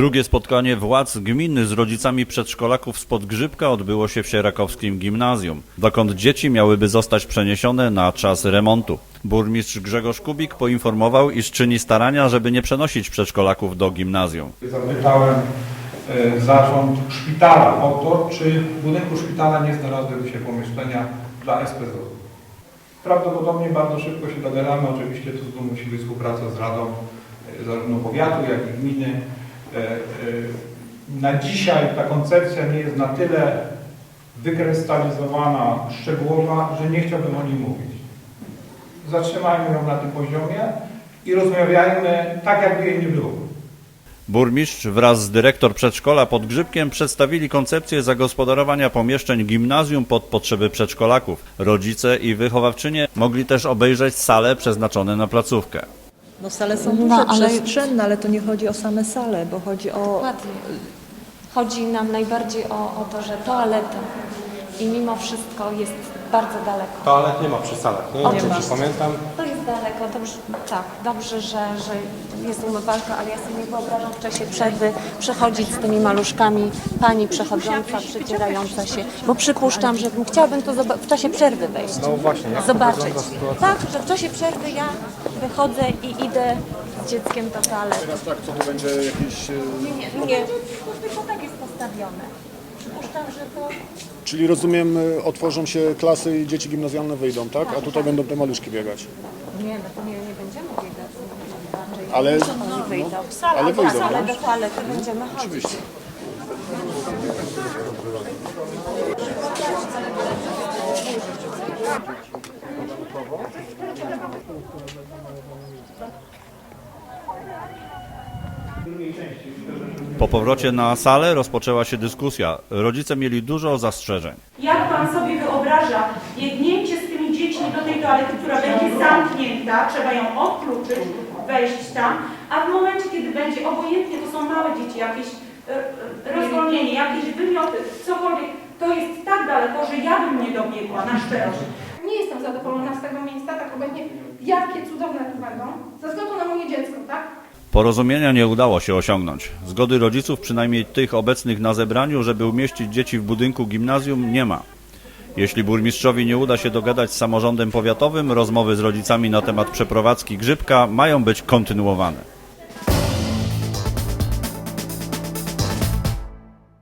Drugie spotkanie władz gminy z rodzicami przedszkolaków z Podgrzybka odbyło się w Sierakowskim Gimnazjum, dokąd dzieci miałyby zostać przeniesione na czas remontu. Burmistrz Grzegorz Kubik poinformował, iż czyni starania, żeby nie przenosić przedszkolaków do gimnazjum. Zapytałem e, zarząd szpitala o to, czy w budynku szpitala nie znalazłyby się pomieszczenia dla SPZ. Prawdopodobnie bardzo szybko się dogadamy. Oczywiście tu musi być współpraca z Radą e, zarówno powiatu, jak i gminy. E, e, Na dzisiaj ta koncepcja nie jest na tyle wykrystalizowana, szczegółowa, że nie chciałbym o niej mówić. Zatrzymajmy ją na tym poziomie i rozmawiajmy tak, jakby jej nie było. Burmistrz wraz z dyrektor przedszkola pod Grzybkiem przedstawili koncepcję zagospodarowania pomieszczeń gimnazjum pod potrzeby przedszkolaków. Rodzice i wychowawczynie mogli też obejrzeć sale przeznaczone na placówkę. No sale są No, duże, ale- przestrzenne, ale to nie chodzi o same sale, bo chodzi o... Dokładnie. Chodzi nam najbardziej o, o to, że toaleta i mimo wszystko jest bardzo daleko. Toalet nie ma przy salach, nie? O, Nie nie wiem, ma. czy pamiętam. To jest daleko, dobrze, tak, dobrze, że, że jest umywalka, ale ja sobie nie wyobrażam w czasie przerwy przechodzić z tymi maluszkami, pani przechodząca, przecierająca się, bo przypuszczam, że chciałabym to w czasie przerwy wejść. No właśnie, jak Zobaczyć. Tak, że w czasie przerwy ja wychodzę i idę z dzieckiem do toalety. Teraz tak, co tu będzie jakieś... e, Nie, nie, nie. Tylko tak jest postawione. Przypuszczam, że to Czyli rozumiem, e, otworzą się klasy i dzieci gimnazjalne wyjdą, tak? A tutaj będą te maluszki biegać. Nie, no to nie, nie będziemy biegać. no, Raczej Ale- oni wyjdą. ale wyjdą, Ale no. do toalety będziemy chodzić. Oczywiście. Po powrocie na salę rozpoczęła się dyskusja. Rodzice mieli dużo zastrzeżeń. Jak pan sobie wyobraża biegnięcie z tymi dziećmi do tej toalety, która będzie zamknięta, trzeba ją odkluczyć, wejść tam, a w momencie, kiedy będzie obojętnie, to są małe dzieci, jakieś e, e, rozwolnienie, jakieś wymioty, cokolwiek, to jest tak daleko, że ja bym nie dobiegła na szczerość. Nie jestem zadowolona z tego miejsca, tak obecnie, jakie cudowne tu będą, ze względu na moje? Porozumienia nie udało się osiągnąć. Zgody rodziców, przynajmniej tych obecnych na zebraniu, żeby umieścić dzieci w budynku gimnazjum, nie ma. Jeśli burmistrzowi nie uda się dogadać z samorządem powiatowym, rozmowy z rodzicami na temat przeprowadzki Grzybka mają być kontynuowane.